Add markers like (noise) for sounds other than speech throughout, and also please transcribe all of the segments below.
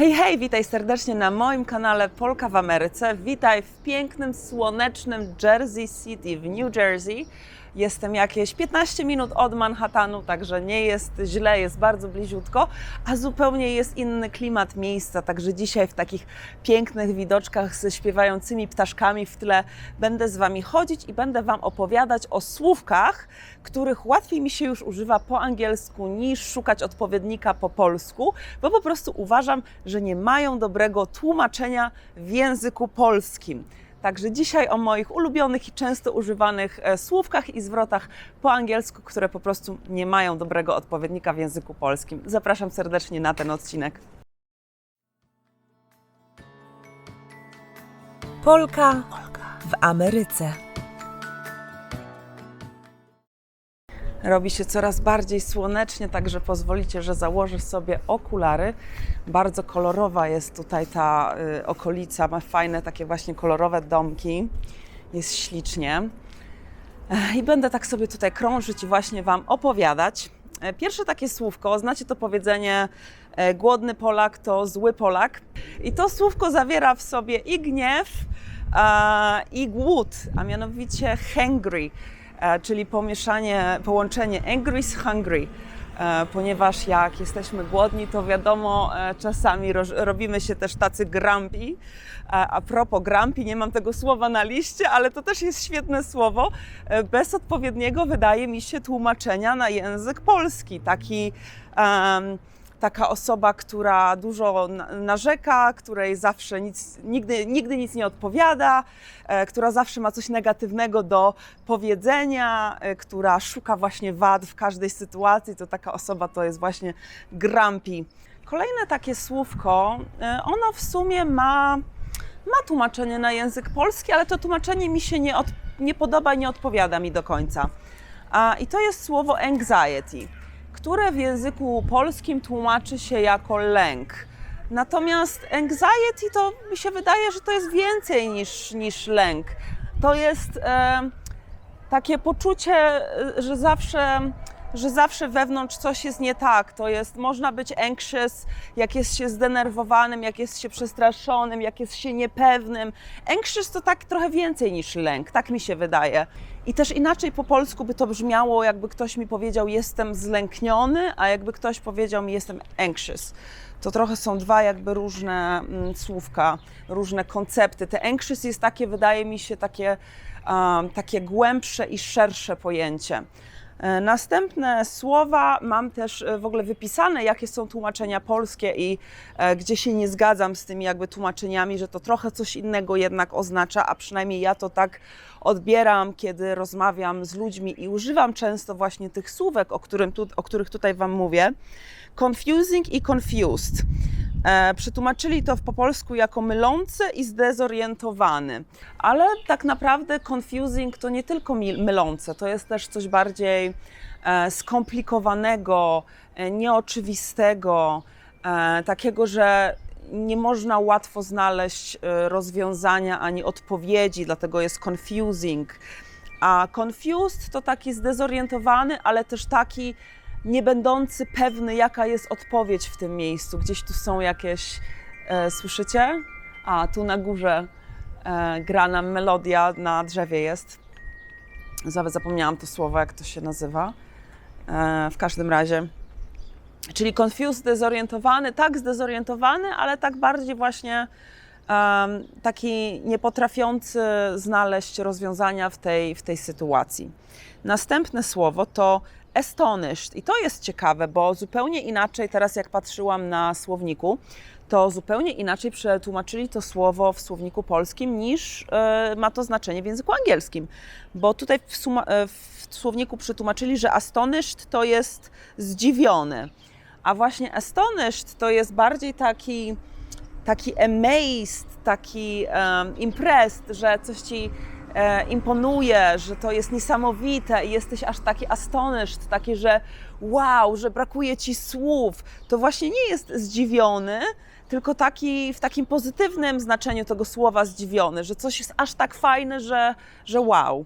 Hej, hej, witaj serdecznie na moim kanale Polka w Ameryce. Witaj w pięknym, słonecznym Jersey City w New Jersey. Jestem jakieś 15 minut od Manhattanu, także nie jest źle, jest bardzo bliziutko, a zupełnie jest inny klimat miejsca. Także dzisiaj w takich pięknych widoczkach ze śpiewającymi ptaszkami w tle będę z Wami chodzić i będę Wam opowiadać o słówkach, których łatwiej mi się już używa po angielsku niż szukać odpowiednika po polsku, bo po prostu uważam, że nie mają dobrego tłumaczenia w języku polskim. Także dzisiaj o moich ulubionych i często używanych e, słówkach i zwrotach po angielsku, które po prostu nie mają dobrego odpowiednika w języku polskim. Zapraszam serdecznie na ten odcinek. Polka w Ameryce. Robi się coraz bardziej słonecznie, także pozwolicie, że założę sobie okulary. Bardzo kolorowa jest tutaj ta y, okolica, ma fajne takie właśnie kolorowe domki. Jest ślicznie. I będę tak sobie tutaj krążyć i właśnie Wam opowiadać. E, Pierwsze takie słówko, znacie to powiedzenie e, głodny Polak to zły Polak. I to słówko zawiera w sobie i gniew, i głód, a mianowicie hangry, czyli pomieszanie, połączenie angry z hungry. E, Ponieważ jak jesteśmy głodni, to wiadomo, e, czasami robimy się też tacy grumpy. A, propos grumpy, nie mam tego słowa na liście, ale to też jest świetne słowo. E, Bez odpowiedniego, wydaje mi się, tłumaczenia na język polski. Taki, em, taka osoba, która dużo na- narzeka, której zawsze nic, nigdy, nigdy nic nie odpowiada, e, która zawsze ma coś negatywnego do powiedzenia, e, która szuka właśnie wad w każdej sytuacji, to taka osoba to jest właśnie grumpy. Kolejne takie słówko, e, ono w sumie ma, ma tłumaczenie na język polski, ale to tłumaczenie mi się nie, od, nie podoba i nie odpowiada mi do końca. I to jest słowo anxiety, które w języku polskim tłumaczy się jako lęk. Natomiast anxiety to mi się wydaje, że to jest więcej niż, niż lęk. To jest e, takie poczucie, e, że zawsze, że zawsze wewnątrz coś jest nie tak. To jest, można być anxious, jak jest się zdenerwowanym, jak jest się przestraszonym, jak jest się niepewnym. Anxious to tak trochę więcej niż lęk, tak mi się wydaje. I też inaczej po polsku by to brzmiało, jakby ktoś mi powiedział, jestem zlękniony, a jakby ktoś powiedział mi, jestem anxious. To trochę są dwa jakby różne mm, słówka, różne koncepty. Te anxious jest takie, wydaje mi się, takie, um, takie głębsze i szersze pojęcie. E, Następne słowa mam też e, w ogóle wypisane, jakie są tłumaczenia polskie i e, gdzie się nie zgadzam z tymi jakby tłumaczeniami, że to trochę coś innego jednak oznacza, a przynajmniej ja to tak odbieram, kiedy rozmawiam z ludźmi i używam często właśnie tych słówek, o, którym tu, o których tutaj Wam mówię. Confusing i confused. E, przetłumaczyli to po polsku jako mylący i zdezorientowany. Ale tak naprawdę confusing to nie tylko mylące, to jest też coś bardziej e, skomplikowanego, e, nieoczywistego, takiego, że nie można łatwo znaleźć rozwiązania ani odpowiedzi, dlatego jest confusing. A confused to taki zdezorientowany, ale też taki nie będący pewny, jaka jest odpowiedź w tym miejscu. Gdzieś tu są jakieś, e, słyszycie? A, tu na górze e, gra nam melodia, na drzewie jest. Nawet zapomniałam to słowo, jak to się nazywa. E, w każdym razie. Czyli confused, zdezorientowany, tak zdezorientowany, ale tak bardziej właśnie em, taki niepotrafiący znaleźć rozwiązania w tej, w tej sytuacji. Następne słowo to astonished. I to jest ciekawe, bo zupełnie inaczej, teraz jak patrzyłam na słowniku, to zupełnie inaczej przetłumaczyli to słowo w słowniku polskim niż e, ma to znaczenie w języku angielskim. Bo tutaj w, suma, e, w słowniku przetłumaczyli, że astonished to jest zdziwiony. A właśnie astonished to jest bardziej taki, taki amazed, taki um, impressed, że coś ci imponuje, że to jest niesamowite i jesteś aż taki astonished, taki, że wow, że brakuje ci słów. To właśnie nie jest zdziwiony, tylko taki w takim pozytywnym znaczeniu tego słowa zdziwiony, że coś jest aż tak fajne, że, że wow.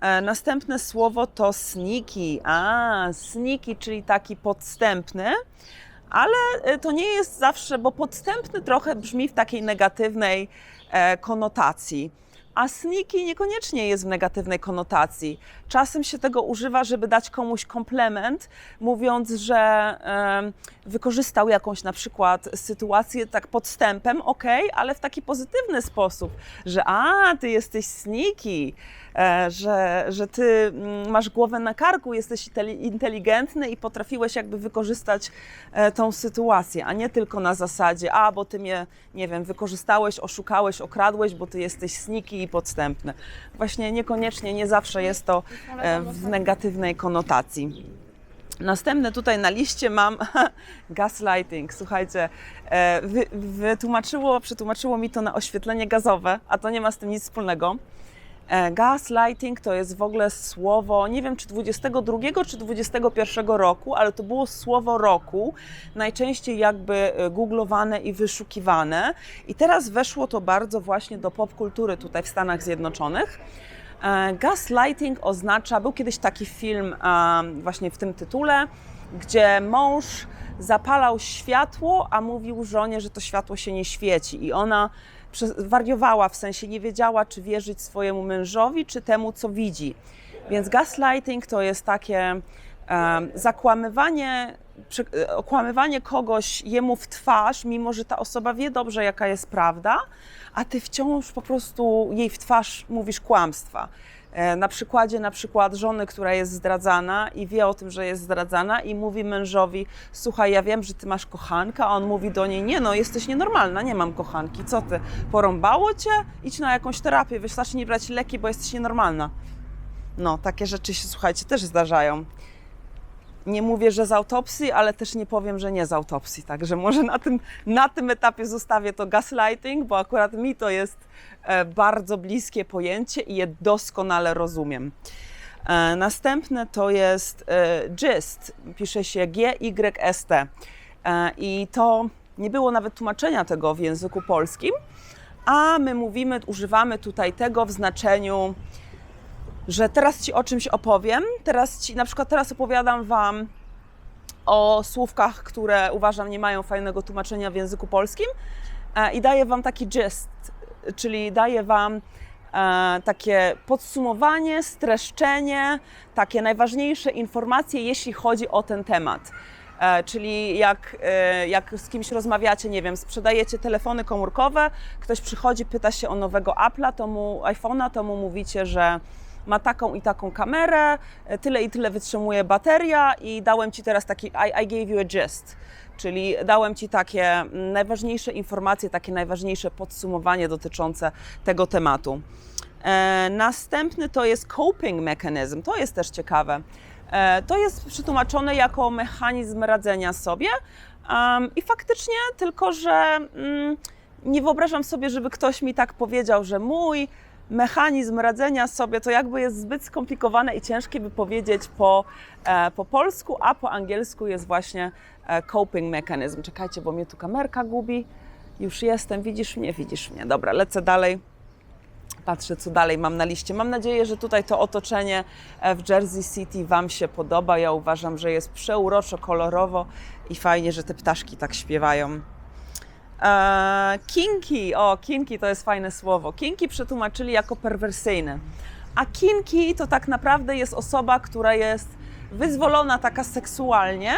E, Następne słowo to sneaky. A, sneaky, czyli taki podstępny. ale e, to nie jest zawsze, bo podstępny trochę brzmi w takiej negatywnej e, konotacji. A sneaky niekoniecznie jest w negatywnej konotacji. Czasem się tego używa, żeby dać komuś komplement, mówiąc, że em, wykorzystał jakąś na przykład sytuację tak podstępem, ok, ale w taki pozytywny sposób, że a, ty jesteś sneaky, e, że, że ty mm, masz głowę na karku, jesteś inteli- inteligentny i potrafiłeś jakby wykorzystać e, tą sytuację, a nie tylko na zasadzie, a bo ty mnie, nie wiem, wykorzystałeś, oszukałeś, okradłeś, bo ty jesteś sneaky i podstępny. Właśnie niekoniecznie, nie zawsze jest to e, w negatywnej konotacji. Następne tutaj na liście mam (laughs) gaslighting. Słuchajcie, e, wy, wytłumaczyło, przetłumaczyło mi to na oświetlenie gazowe, a to nie ma z tym nic wspólnego. E, Gaslighting to jest w ogóle słowo, nie wiem czy 22 czy 21 roku, ale to było słowo roku, najczęściej jakby e, googlowane i wyszukiwane. I teraz weszło to bardzo właśnie do popkultury tutaj w Stanach Zjednoczonych. E, Gaslighting oznacza, był kiedyś taki film właśnie w tym tytule, gdzie mąż zapalał światło, a mówił żonie, że to światło się nie świeci i ona wariowała, w sensie nie wiedziała, czy wierzyć swojemu mężowi, czy temu, co widzi. Więc gaslighting to jest takie zakłamywanie, e, okłamywanie kogoś jemu w twarz, mimo że ta osoba wie dobrze, jaka jest prawda, a ty wciąż po prostu jej w twarz mówisz kłamstwa. E, Na przykładzie na przykład żony, która jest zdradzana i wie o tym, że jest zdradzana i mówi mężowi, słuchaj, ja wiem, że ty masz kochankę, a on mówi do niej, nie no, jesteś nienormalna, nie mam kochanki, co ty, porąbało cię? Idź na jakąś terapię, wystarczy nie brać leki, bo jesteś nienormalna. No, takie rzeczy się, słuchajcie, też zdarzają. Nie mówię, że z autopsji, ale też nie powiem, że nie z autopsji. Także może na tym, na tym etapie zostawię to gaslighting, bo akurat mi to jest e, bardzo bliskie pojęcie i je doskonale rozumiem. E, Następne to jest e, gist, pisze się G-Y-S-T. I to nie było nawet tłumaczenia tego w języku polskim, a my mówimy, używamy tutaj tego w znaczeniu że teraz Ci o czymś opowiem. Teraz Ci, na przykład teraz opowiadam Wam o słówkach, które uważam nie mają fajnego tłumaczenia w języku polskim e, i daję Wam taki gist, czyli daję Wam e, takie podsumowanie, streszczenie, takie najważniejsze informacje, jeśli chodzi o ten temat. E, Czyli jak, jak z kimś rozmawiacie, nie wiem, sprzedajecie telefony komórkowe, ktoś przychodzi, pyta się o nowego Apple'a, to mu iPhone'a, to mu mówicie, że ma taką i taką kamerę, e, tyle i tyle wytrzymuje bateria i dałem Ci teraz taki, I, I gave you a gist, czyli dałem Ci takie mm, najważniejsze informacje, takie najważniejsze podsumowanie dotyczące tego tematu. E, następny to jest coping mechanism, to jest też ciekawe. E, to jest przetłumaczone jako mechanizm radzenia sobie um, i faktycznie tylko, że mm, nie wyobrażam sobie, żeby ktoś mi tak powiedział, że mój mechanizm radzenia sobie to jakby jest zbyt skomplikowane i ciężkie by powiedzieć po, e, po polsku, a po angielsku jest właśnie e, coping mechanism. Czekajcie, bo mnie tu kamerka gubi. Już jestem, widzisz mnie, widzisz mnie. Dobra, lecę dalej. Patrzę, co dalej mam na liście. Mam nadzieję, że tutaj to otoczenie e, w Jersey City Wam się podoba. Ja uważam, że jest przeuroczo, kolorowo i fajnie, że te ptaszki tak śpiewają. Eee, kinky, o kinky to jest fajne słowo. Kinky przetłumaczyli jako perwersyjne. A kinky to tak naprawdę jest osoba, która jest wyzwolona taka seksualnie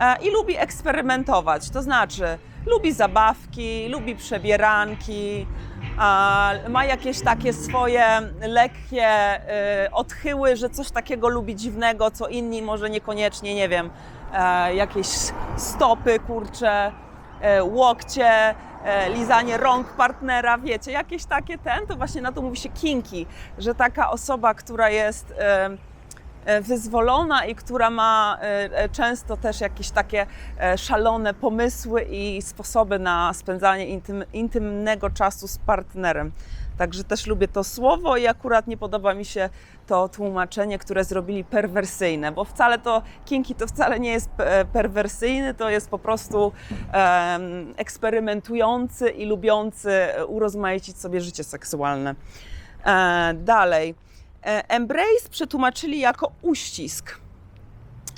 e, i lubi eksperymentować. To znaczy, lubi zabawki, lubi przebieranki, ma jakieś takie swoje lekkie e, odchyły, że coś takiego lubi dziwnego, co inni może niekoniecznie, nie wiem, e, jakieś stopy, kurcze, e, łokcie, e, lizanie rąk partnera, wiecie, jakieś takie ten, to właśnie na to mówi się kinki, że taka osoba, która jest e, e, wyzwolona i która ma e, e, często też jakieś takie e, szalone pomysły i sposoby na spędzanie intym, intymnego czasu z partnerem. Także też lubię to słowo i akurat nie podoba mi się to tłumaczenie, które zrobili perwersyjne, bo wcale to kinki to wcale nie jest e, perwersyjny, to jest po prostu em, eksperymentujący i lubiący urozmaicić sobie życie seksualne. E, dalej. E, Embrace przetłumaczyli jako uścisk.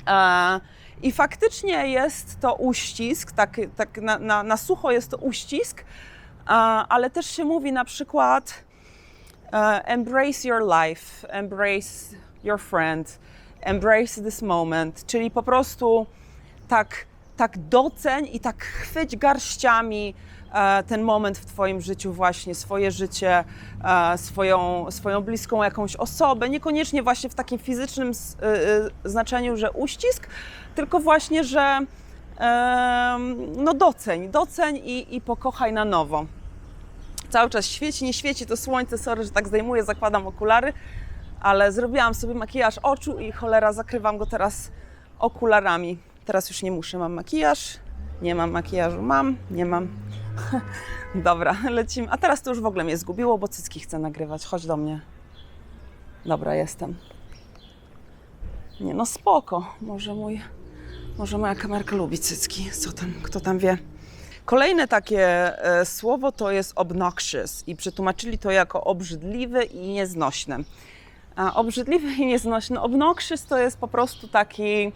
E, I faktycznie jest to uścisk, tak, tak na, na, na sucho jest to uścisk, ale też się mówi na przykład e, embrace your life, embrace your friend, embrace this moment, czyli po prostu tak, tak doceń i tak chwyć garściami e, ten moment w Twoim życiu, właśnie swoje życie, e, swoją, swoją bliską jakąś osobę, niekoniecznie właśnie w takim fizycznym znaczeniu, że uścisk, tylko właśnie, że no doceń, doceń i, i pokochaj na nowo. Cały czas świeci, nie świeci to słońce, sorry, że tak zdejmuję, zakładam okulary, ale zrobiłam sobie makijaż oczu i cholera, zakrywam go teraz okularami. Teraz już nie muszę, mam makijaż, nie mam makijażu, mam, nie mam. (laughs) Dobra, lecimy. A teraz to już w ogóle mnie zgubiło, bo cycki chcę nagrywać. Chodź do mnie. Dobra, jestem. Nie no, spoko. Może mój, może moja kamerka lubi cycki. Co tam, kto tam wie. Kolejne takie e, słowo to jest obnoxious i przetłumaczyli to jako obrzydliwy i nieznośny. Obrzydliwy i nieznośny. Obnoxious to jest po prostu taki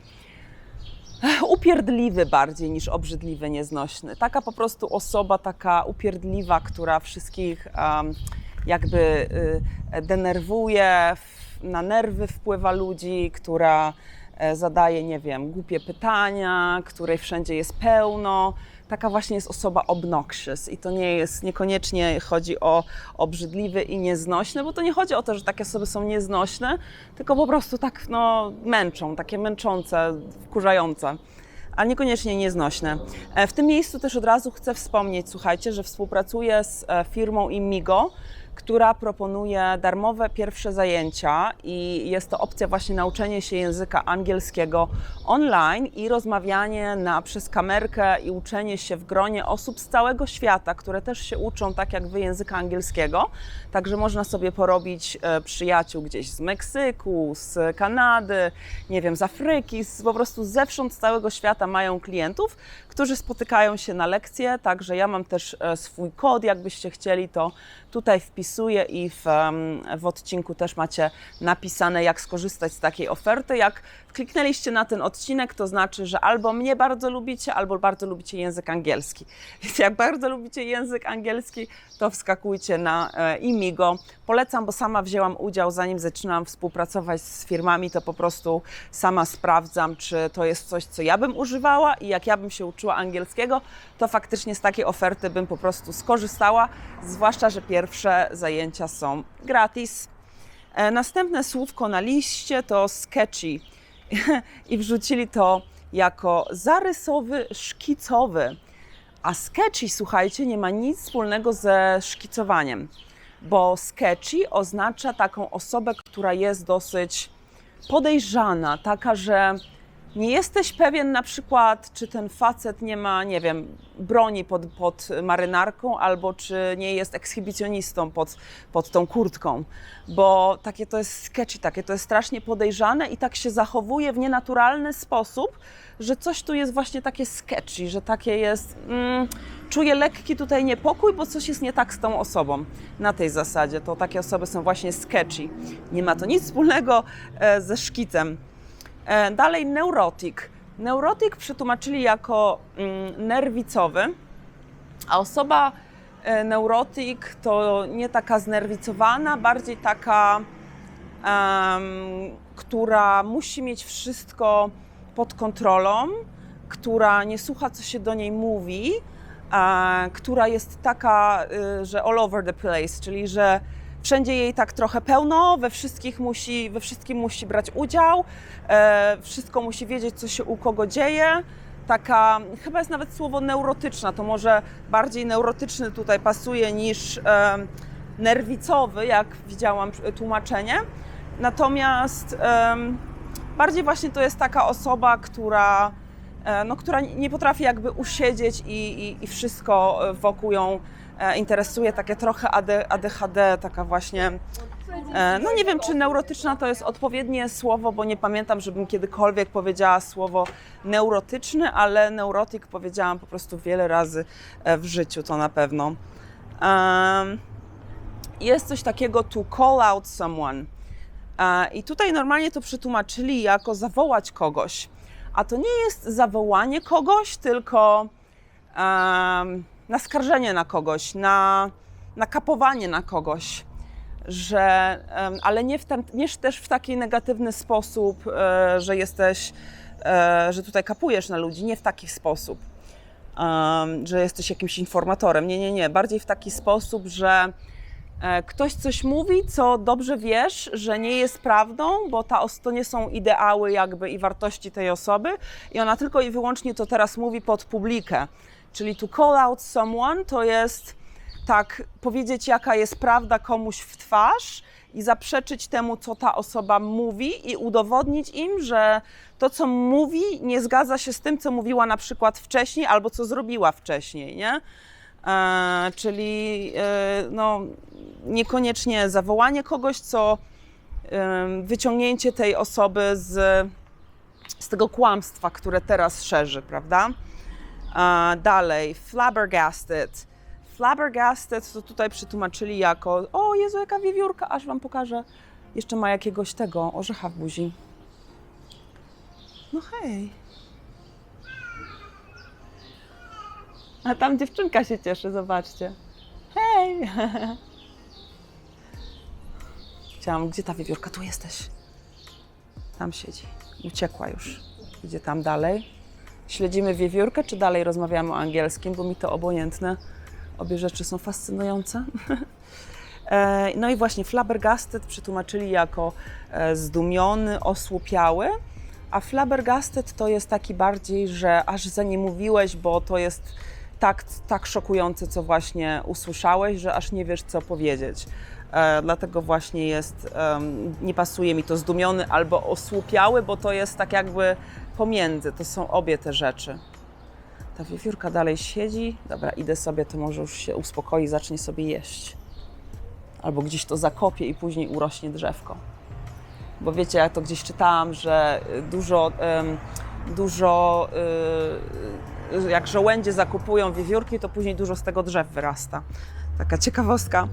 eh, upierdliwy bardziej niż obrzydliwy, nieznośny. Taka po prostu osoba, taka upierdliwa, która wszystkich em, jakby y, denerwuje, w- na nerwy wpływa ludzi, która e, zadaje, nie wiem, głupie pytania, której wszędzie jest pełno. Taka właśnie jest osoba obnoxious i to nie jest, niekoniecznie chodzi o obrzydliwy i nieznośny, bo to nie chodzi o to, że takie osoby są nieznośne, tylko po prostu tak no, męczą, takie męczące, wkurzające a niekoniecznie nieznośne. E, W tym miejscu też od razu chcę wspomnieć, słuchajcie, że współpracuję z e, firmą Imigo, która proponuje darmowe pierwsze zajęcia i jest to opcja właśnie nauczenie się języka angielskiego online i rozmawianie na, przez kamerkę i uczenie się w gronie osób z całego świata, które też się uczą tak jak wy języka angielskiego. Także można sobie porobić e, przyjaciół gdzieś z Meksyku, z Kanady, nie wiem, z Afryki, z, po prostu zewsząd z całego świata mają klientów, którzy spotykają się na lekcje. Także ja mam też e, swój kod, jakbyście chcieli, to tutaj i w, w odcinku też macie napisane, jak skorzystać z takiej oferty. Jak kliknęliście na ten odcinek, to znaczy, że albo mnie bardzo lubicie, albo bardzo lubicie język angielski. (laughs) Więc jak bardzo lubicie język angielski, to wskakujcie na e, Imigo. Polecam, bo sama wzięłam udział, zanim zaczynam współpracować z firmami, to po prostu sama sprawdzam, czy to jest coś, co ja bym używała i jak ja bym się uczyła angielskiego, to faktycznie z takiej oferty bym po prostu skorzystała, zwłaszcza, że pierwsze zajęcia są gratis. E, Następne słówko na liście to sketchy (laughs) i wrzucili to jako zarysowy, szkicowy. A sketchy, słuchajcie, nie ma nic wspólnego ze szkicowaniem, bo sketchy oznacza taką osobę, która jest dosyć podejrzana, taka, że nie jesteś pewien na przykład, czy ten facet nie ma, nie wiem, broni pod, pod marynarką, albo czy nie jest ekshibicjonistą pod, pod tą kurtką, bo takie to jest sketchy, takie to jest strasznie podejrzane i tak się zachowuje w nienaturalny sposób, że coś tu jest właśnie takie sketchy, że takie jest, mm, czuję lekki tutaj niepokój, bo coś jest nie tak z tą osobą. Na tej zasadzie to takie osoby są właśnie sketchy. Nie ma to nic wspólnego e, ze szkicem. E, Dalej neurotik. Neurotik przetłumaczyli jako mm, nerwicowy, a osoba e, neurotik to nie taka znerwicowana, bardziej taka, em, która musi mieć wszystko pod kontrolą, która nie słucha, co się do niej mówi, a, która jest taka, y, że all over the place, czyli że wszędzie jej tak trochę pełno, we, wszystkich musi, we wszystkim musi brać udział, e, wszystko musi wiedzieć, co się u kogo dzieje. Taka, chyba jest nawet słowo neurotyczna, to może bardziej neurotyczny tutaj pasuje niż e, nerwicowy, jak widziałam tłumaczenie. Natomiast em, bardziej właśnie to jest taka osoba, która, e, no, która nie potrafi jakby usiedzieć i, i, i wszystko e, wokół ją e, interesuje, takie trochę AD, ADHD, taka właśnie, e, no nie wiem czy neurotyczna to jest odpowiednie słowo, bo nie pamiętam, żebym kiedykolwiek powiedziała słowo neurotyczny, ale neurotyk powiedziałam po prostu wiele razy e, w życiu, to na pewno. Jest coś takiego to call out someone. E, I tutaj normalnie to przetłumaczyli jako zawołać kogoś, A to nie jest zawołanie kogoś, tylko em, naskarżenie na kogoś, na, nakapowanie na kogoś. Że, ale nie, w tam, nie też w taki negatywny sposób, e, że jesteś, e, że tutaj kapujesz na ludzi, nie w taki sposób, że jesteś jakimś informatorem. Nie, nie, nie. Bardziej w taki sposób, że e, ktoś coś mówi, co dobrze wiesz, że nie jest prawdą, bo ta, to nie są ideały jakby i wartości tej osoby i ona tylko i wyłącznie to teraz mówi pod publikę. Czyli to call out someone to jest tak powiedzieć jaka jest prawda komuś w twarz i zaprzeczyć temu, co ta osoba mówi i udowodnić im, że to, co mówi, nie zgadza się z tym, co mówiła na przykład wcześniej albo co zrobiła wcześniej, nie? E, czyli e, no, niekoniecznie zawołanie kogoś, co e, wyciągnięcie tej osoby z, z tego kłamstwa, które teraz szerzy, prawda? E, dalej, flabbergasted. Flabbergasted to tutaj przetłumaczyli jako o Jezu, jaka wiewiórka, aż wam pokażę. Jeszcze ma jakiegoś tego orzecha w buzi. No hej. A tam dziewczynka się cieszy, zobaczcie. Hej! (laughs) Chciałam, gdzie ta wiewiórka? Tu jesteś. Tam siedzi. Uciekła już. Idzie tam dalej. Śledzimy wiewiórkę, czy dalej rozmawiamy o angielskim, bo mi to obojętne. Obie rzeczy są fascynujące. (laughs) E, No i właśnie flabbergasted przetłumaczyli jako e, zdumiony, osłupiały, a flabbergasted to jest taki bardziej, że aż za nie mówiłeś, bo to jest tak, tak szokujące, co właśnie usłyszałeś, że aż nie wiesz, co powiedzieć. E, dlatego właśnie jest, nie pasuje mi to zdumiony albo osłupiały, bo to jest tak jakby pomiędzy, to są obie te rzeczy. Ta wiewiórka dalej siedzi, dobra, idę sobie, to może już się uspokoi, zacznie sobie jeść. Albo gdzieś to zakopie i później urośnie drzewko. Bo wiecie, ja to gdzieś czytałam, że y, dużo, dużo y, y, jak żołędzie zakupują wiewiórki, to później dużo z tego drzew wyrasta. Taka ciekawostka.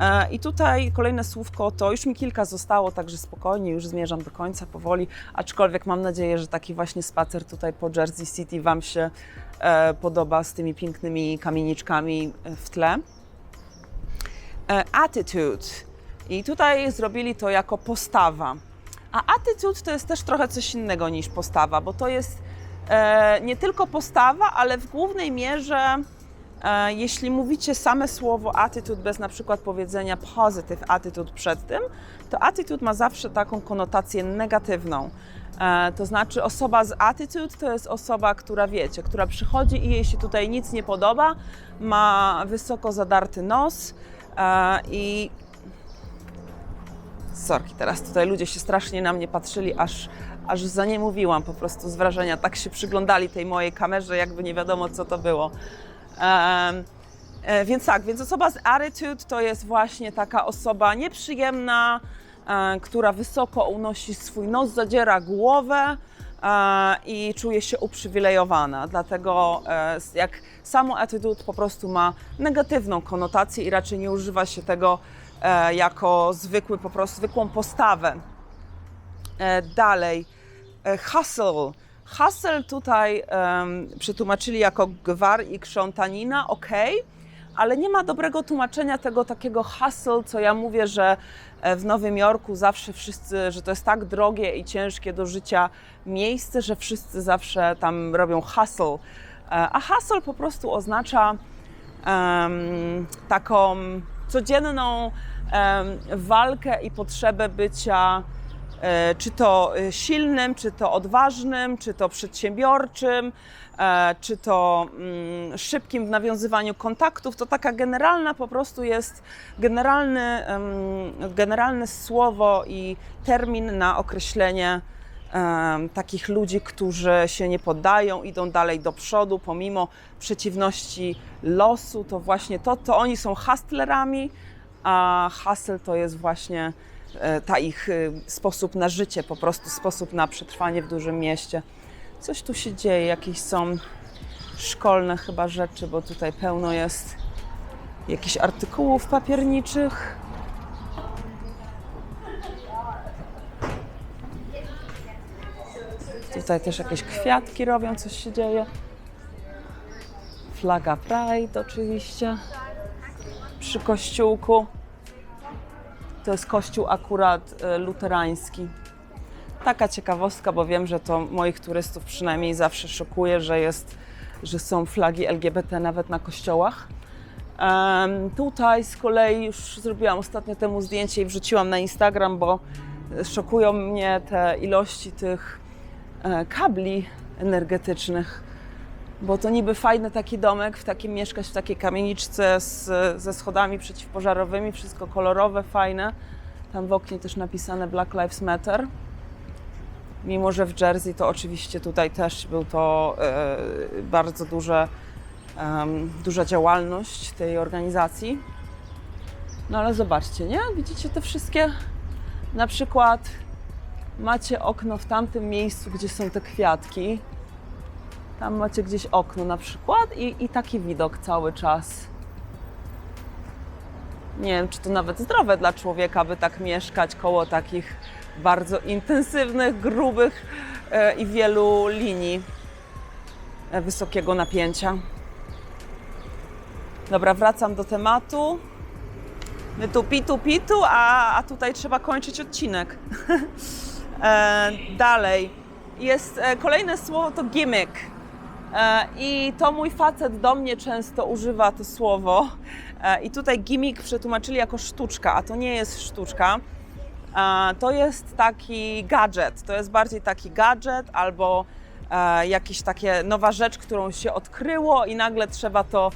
E, I tutaj kolejne słówko, to już mi kilka zostało, także spokojnie, już zmierzam do końca powoli, aczkolwiek mam nadzieję, że taki właśnie spacer tutaj po Jersey City Wam się e, podoba z tymi pięknymi kamieniczkami e, w tle. Attitude. I tutaj zrobili to jako postawa. A attitude to jest też trochę coś innego niż postawa, bo to jest nie tylko postawa, ale w głównej mierze, jeśli mówicie same słowo attitude bez na przykład powiedzenia positive attitude przed tym, to attitude ma zawsze taką konotację negatywną. E, to znaczy osoba z attitude to jest osoba, która wiecie, która przychodzi i jej się tutaj nic nie podoba, ma wysoko zadarty nos e, i Sorki, teraz tutaj ludzie się strasznie na mnie patrzyli, aż, aż za nie mówiłam po prostu z wrażenia. Tak się przyglądali tej mojej kamerze, jakby nie wiadomo, co to było. E, więc tak, więc osoba z attitude to jest właśnie taka osoba nieprzyjemna, e, która wysoko unosi swój nos, zadziera głowę e, i czuje się uprzywilejowana. Dlatego e, jak samo attitude po prostu ma negatywną konotację i raczej nie używa się tego e, jako zwykły, po prostu zwykłą postawę. E, dalej, e, hustle. Hustle tutaj em, przetłumaczyli jako gwar i krzątanina, ok, ale nie ma dobrego tłumaczenia tego takiego hustle, co ja mówię, że e, w Nowym Jorku zawsze wszyscy, że to jest tak drogie i ciężkie do życia miejsce, że wszyscy zawsze tam robią hustle. E, A hustle po prostu oznacza em, taką codzienną em, walkę i potrzebę bycia czy to e, silnym, czy to odważnym, czy to przedsiębiorczym, e, czy to mm, szybkim w nawiązywaniu kontaktów. To taka generalna po prostu jest generalny, generalne słowo i termin na określenie takich ludzi, którzy się nie poddają, idą dalej do przodu pomimo przeciwności losu. To właśnie to, to oni są hustlerami, a hustle to jest właśnie e, ta ich e, sposób na życie, po prostu sposób na przetrwanie w dużym mieście. Coś tu się dzieje, jakieś są szkolne chyba rzeczy, bo tutaj pełno jest jakichś artykułów papierniczych. Tutaj też jakieś kwiatki robią, coś się dzieje. Flaga Pride oczywiście. Przy kościółku. To jest kościół akurat e, luterański. Taka ciekawostka, bo wiem, że to moich turystów przynajmniej zawsze szokuje, że, jest, że są flagi LGBT nawet na kościołach. Em, tutaj z kolei już zrobiłam ostatnio temu zdjęcie i wrzuciłam na Instagram, bo szokują mnie te ilości tych e, kabli energetycznych. Bo to niby fajny taki domek, w takim mieszkać w takiej kamieniczce z, ze schodami przeciwpożarowymi, wszystko kolorowe, fajne. Tam w oknie też napisane Black Lives Matter. Mimo, że w Jersey to oczywiście tutaj też był to e, bardzo duże, em, duża działalność tej organizacji. No ale zobaczcie, nie? Widzicie te wszystkie? Na przykład macie okno w tamtym miejscu, gdzie są te kwiatki. Tam macie gdzieś okno na przykład i, i taki widok cały czas. Nie wiem, czy to nawet zdrowe dla człowieka, by tak mieszkać koło takich bardzo intensywnych, grubych e, i wielu linii e, wysokiego napięcia. Dobra, wracam do tematu. My tu pitu pitu, a, a tutaj trzeba kończyć odcinek. (laughs) e, dalej. Jest e, kolejne słowo to gimmick. E, I to mój facet do mnie często używa to słowo. E, I tutaj gimmick przetłumaczyli jako sztuczka, a to nie jest sztuczka. E, To jest taki gadżet. To jest bardziej taki gadżet albo jakaś takie nowa rzecz, którą się odkryło i nagle trzeba to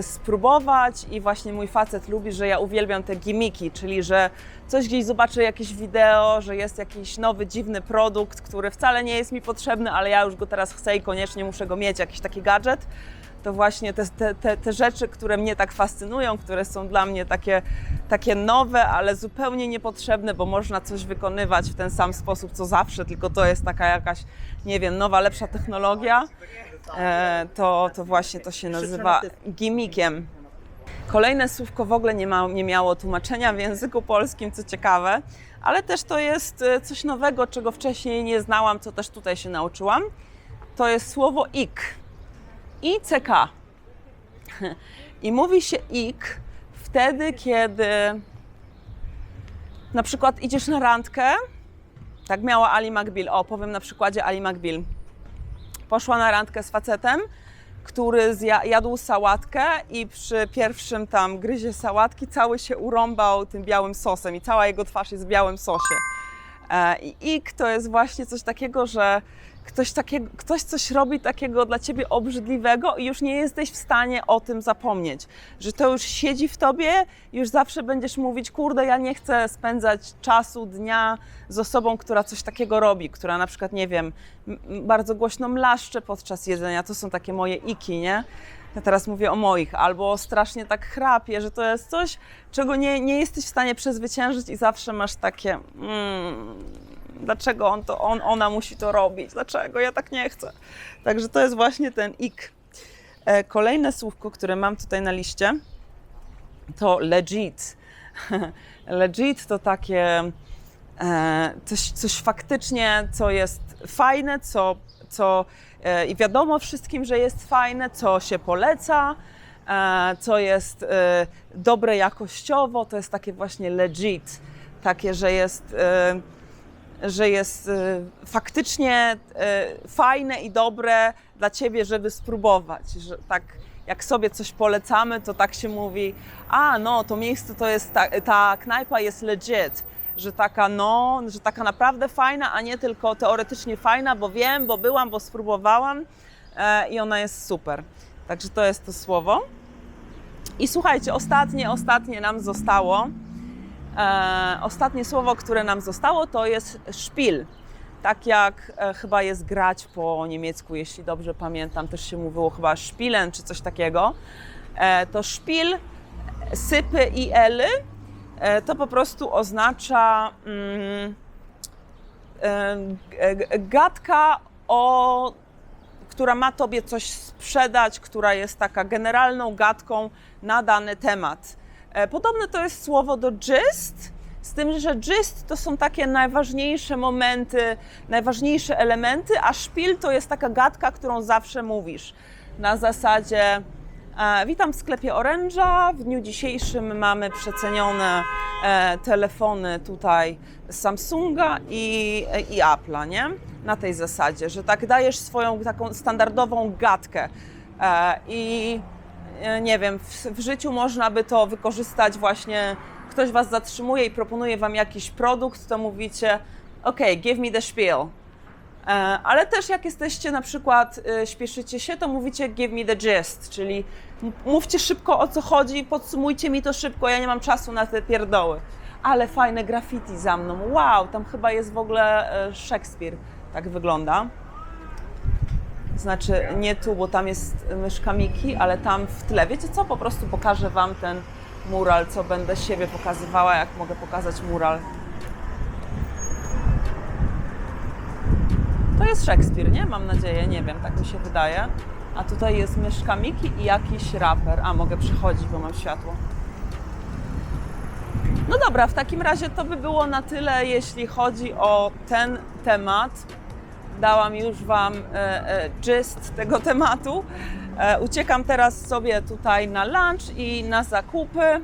spróbować i właśnie mój facet lubi, że ja uwielbiam te gimmiki, czyli że coś gdzieś zobaczę jakieś wideo, że jest jakiś nowy, dziwny produkt, który wcale nie jest mi potrzebny, ale ja już go teraz chcę i koniecznie muszę go mieć, jakiś taki gadżet. To właśnie te, te, te rzeczy, które mnie tak fascynują, które są dla mnie takie, takie nowe, ale zupełnie niepotrzebne, bo można coś wykonywać w ten sam sposób co zawsze, tylko to jest taka jakaś, nie wiem, nowa, lepsza technologia. E, to, to właśnie to się nazywa gimmickiem. Kolejne słówko w ogóle nie, ma, nie miało tłumaczenia w języku polskim, co ciekawe, ale też to jest e, coś nowego, czego wcześniej nie znałam, co też tutaj się nauczyłam. To jest słowo ik. ICK. (laughs) I mówi się ik wtedy, kiedy na przykład idziesz na randkę, tak miała Ali McBeal, o powiem na przykładzie Ali McBeal. Poszła na randkę z facetem, który jadł sałatkę i przy pierwszym tam gryzie sałatki cały się urąbał tym białym sosem i cała jego twarz jest w białym sosie. E, I to jest właśnie coś takiego, że ktoś, ktoś coś robi takiego dla ciebie obrzydliwego i już nie jesteś w stanie o tym zapomnieć. Że to już siedzi w tobie, już zawsze będziesz mówić, kurde, ja nie chcę spędzać czasu, dnia z osobą, która coś takiego robi, która na przykład, nie wiem, bardzo głośno mlaszcze podczas jedzenia. To są takie moje iki, nie? Ja teraz mówię o moich, albo strasznie tak chrapie, że to jest coś, czego nie, nie jesteś w stanie przezwyciężyć i zawsze masz takie, mm, dlaczego on to, on, ona musi to robić, dlaczego ja tak nie chcę. Także to jest właśnie ten ik. E, Kolejne słówko, które mam tutaj na liście, to legit. (laughs) legit to takie e, coś, coś faktycznie, co jest fajne, co, co e, i wiadomo wszystkim, że jest fajne, co się poleca, co jest dobre jakościowo, to jest takie właśnie legit, takie, że jest, że jest e, faktycznie e, fajne i dobre dla ciebie, żeby spróbować, że tak jak sobie coś polecamy, to tak się mówi, a no, to miejsce to jest, ta, ta knajpa jest legit, że taka no, że taka naprawdę fajna, a nie tylko teoretycznie fajna, bo wiem, bo byłam, bo spróbowałam e, i ona jest super. Także to jest to słowo. I słuchajcie, ostatnie, ostatnie nam zostało. E, ostatnie słowo, które nam zostało, to jest szpil. Tak jak e, chyba jest grać po niemiecku, jeśli dobrze pamiętam, też się mówiło chyba szpilen czy coś takiego. E, to szpil, sypy i ely e, to po prostu oznacza mm, e, gadka o która ma tobie coś sprzedać, która jest taka generalną gadką na dany temat. E, Podobne to jest słowo do gist. Z tym, że gist to są takie najważniejsze momenty, najważniejsze elementy, a szpil to jest taka gadka, którą zawsze mówisz. Na zasadzie e, witam w sklepie Orange'a, w dniu dzisiejszym mamy przecenione e, telefony tutaj Samsunga i, i Apple'a, nie? Na tej zasadzie, że tak dajesz swoją taką standardową gadkę i nie wiem, w, w życiu można by to wykorzystać właśnie, ktoś Was zatrzymuje i proponuje Wam jakiś produkt, to mówicie, ok, give me the spiel. E, Ale też jak jesteście na przykład, e, śpieszycie się, to mówicie give me the gist, czyli mówcie szybko o co chodzi, podsumujcie mi to szybko, ja nie mam czasu na te pierdoły. Ale fajne graffiti za mną, wow, tam chyba jest w ogóle e, Szekspir, tak wygląda. Znaczy nie tu, bo tam jest myszka Miki, ale tam w tle. Wiecie co? Po prostu pokażę Wam ten mural, co będę siebie pokazywała, jak mogę pokazać mural. To jest Szekspir, nie? Mam nadzieję, nie wiem, tak mi się wydaje. A tutaj jest myszka Miki i jakiś raper. A, mogę przychodzić, bo mam światło. No dobra, w takim razie to by było na tyle, jeśli chodzi o ten temat. Dałam już Wam e, e, gist tego (laughs) tematu. E, uciekam teraz sobie tutaj na lunch i na zakupy.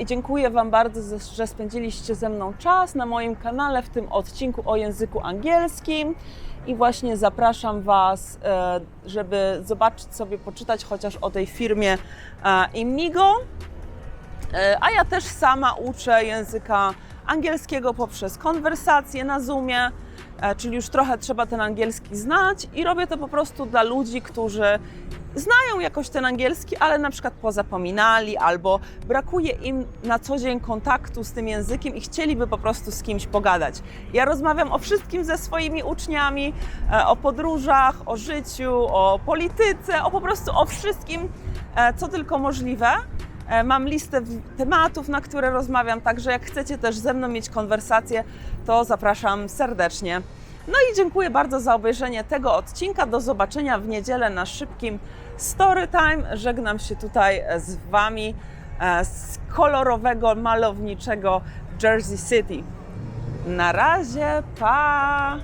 I dziękuję Wam bardzo, że spędziliście ze mną czas na moim kanale w tym odcinku o języku angielskim. I właśnie zapraszam Was, żeby zobaczyć sobie, poczytać chociaż o tej firmie Imigo. A ja też sama uczę języka angielskiego poprzez konwersacje na Zoomie, czyli już trochę trzeba ten angielski znać i robię to po prostu dla ludzi, którzy znają jakoś ten angielski, ale na przykład pozapominali albo brakuje im na co dzień kontaktu z tym językiem i chcieliby po prostu z kimś pogadać. Ja rozmawiam o wszystkim ze swoimi uczniami, e, o podróżach, o życiu, o polityce, o po prostu o wszystkim, e, co tylko możliwe. E, Mam listę tematów, na które rozmawiam, także jak chcecie też ze mną mieć konwersację, to zapraszam serdecznie. No i dziękuję bardzo za obejrzenie tego odcinka. Do zobaczenia w niedzielę na szybkim Story Time. Żegnam się tutaj e, z Wami e, z kolorowego, malowniczego Jersey City. Na razie, pa!